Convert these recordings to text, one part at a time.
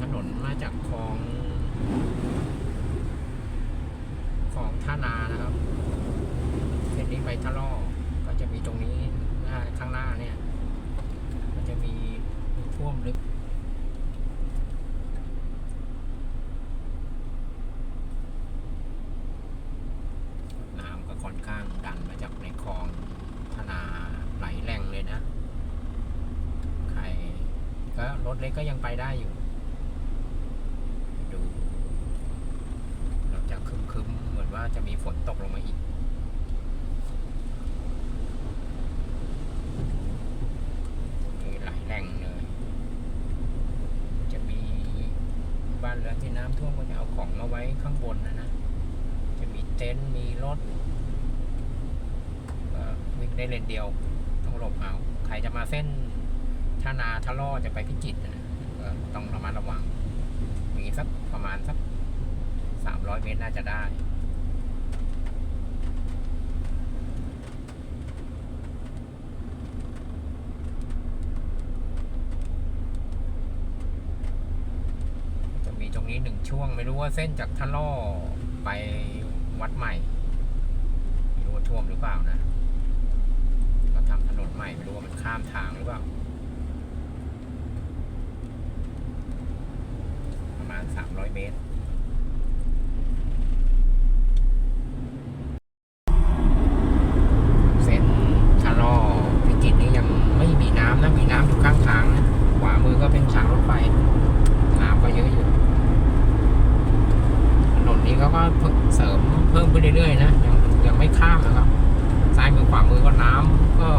ถนนมาจากคลองคลองท่านานะครับเส้นนี้ไปทะล่อก็จะมีตรงนี้หน้าข้างหน้าเนี่ย ก็จะมีท่วมลึกน้ำก็ค่อนข้างดันมาจากในคลองธนาไหลแรงเลยนะ ใครก็รถเล็กก็ยังไปได้อยู่ ดูเราจะคึมๆ เหมือนว่าจะมีฝนตกลงมาอีกนี่ไหลแรงเลย จะมีบ้านเรือนที่น้ำท่วมก็จะเอาของมาไว้ข้างบนนะนะ จะมีเต็นท์มีรถวิ่งได้เลนเดียว ต้องหลบเอา ใครจะมาเส้นท่านาทะล่อจะไปพิจิตรนะต้องระมัดระวัง มีสักประมาณสักสามร้อยเมตรน่าจะได้ จะมีตรง นี้หนึ่งช่วง ไม่รู้ว่าเส้นจากทะล่อไปวัดใหม่ ไม่รู้ว่าท่วมหรือเปล่านะเขาทำถนนใหม่ไม่รู้ว่ามันข้ามทางหรือเปล่า ประมาณ300เมตรเส้นทะล่อพิจิตรนี้ยังไม่มีน้ำนะมีน้ำอยู่ข้างทางนะขวามือก็เป็นทางรถไฟ น้ำก็เยอะอยู่ ถนนนี้เขาก็เพิ่งเสริมเพิ่ม ขึ้นเรื่อยๆนะยังยังไม่ข้ามนะครับซ้ายมือขวามือก็น้ำก็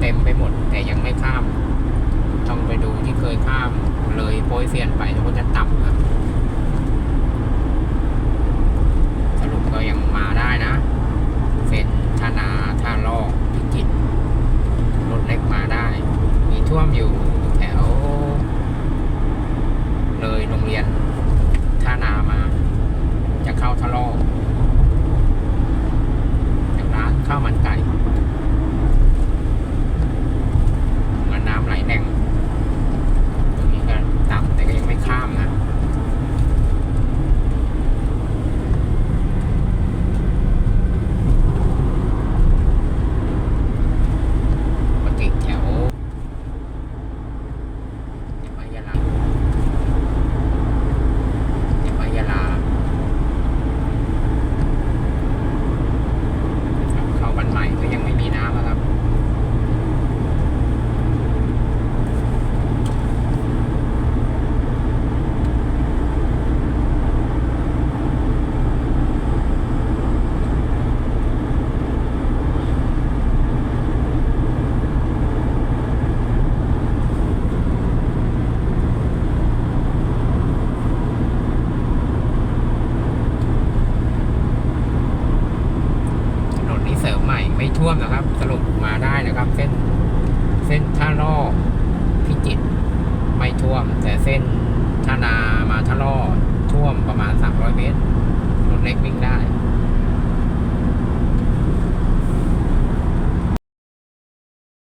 เต็มไปหมด แต่ยังไม่ข้าม ต้องไปดูที่เคยข้ามเลยโปยเซียนไปแล้วก็จะต่ำครับสรุปก็ยังมาได้นะเส้นท่านาท่าลอกพิจิตรรถเล็กมาได้ มีท่วมอยู่แถว เลยโรงเรียนท่านามา จะเข้าทะลอกจากร้านข้าวมันไก่มันน้ำไหลแรงตรงนี้ก็ต่ำแต่ก็ยังไม่ข้ามนะ ปกติแถวเดี๋ยวมายาลาเดี๋ยวมายาลาครับเข้าวันใหม่ก็ยังไม่มีน้ำอะครับ ถนนนี้เสริมใหม่ไม่ท่วมนะครับ สรุปมาได้ นะครับ เส้นเส้นท่าล่อพิจิตรไม่ท่วม แต่เส้นท่านามาท่าล่อท่วมประมาณ 300 เมตรรถเล็กวิ่งได้